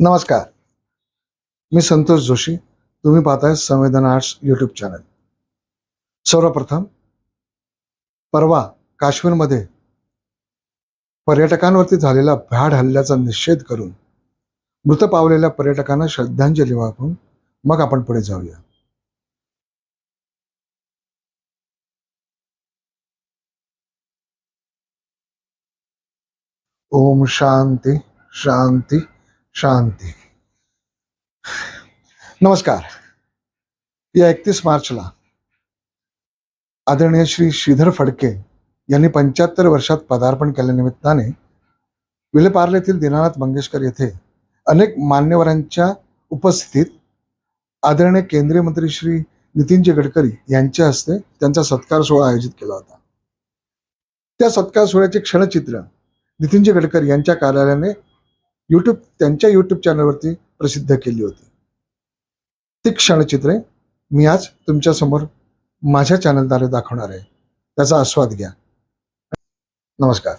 नमस्कार. मी संतोष जोशी. तुम्ही पाहताय संवेदन आर्ट्स यूट्यूब चॅनल सर्वप्रथम परवा काश्मीरमध्ये पर्यटकांवरती झालेला भ्याड हल्ल्याचा निषेध करून मृत पावलेल्या पर्यटकांना श्रद्धांजली वाहून मग आपण पुढे जाऊया. ओम शांती शांती. शांती. नमस्कार. या एकतीस मार्चला आदरणीय श्री श्रीधर फडके यांनी पंच्याहत्तर वर्षात पदार्पण केल्यानिमित्ताने विलेपार्लेतील दीनानाथ मंगेशकर येथे अनेक मान्यवरांच्या उपस्थितीत आदरणीय केंद्रीय मंत्री श्री नितीनजी गडकरी यांच्या हस्ते त्यांचा सत्कार सोहळा आयोजित केला होता. त्या सत्कार सोहळ्याचे क्षणचित्र नितीनजी गडकरी यांच्या कार्यालयाने युट्यूब त्यांच्या युट्यूब चॅनलवरती प्रसिद्ध केली होती. ती क्षणचित्रे मी आज तुमच्यासमोर माझ्या चॅनलद्वारे दाखवणार आहे. त्याचा आस्वाद घ्या. नमस्कार.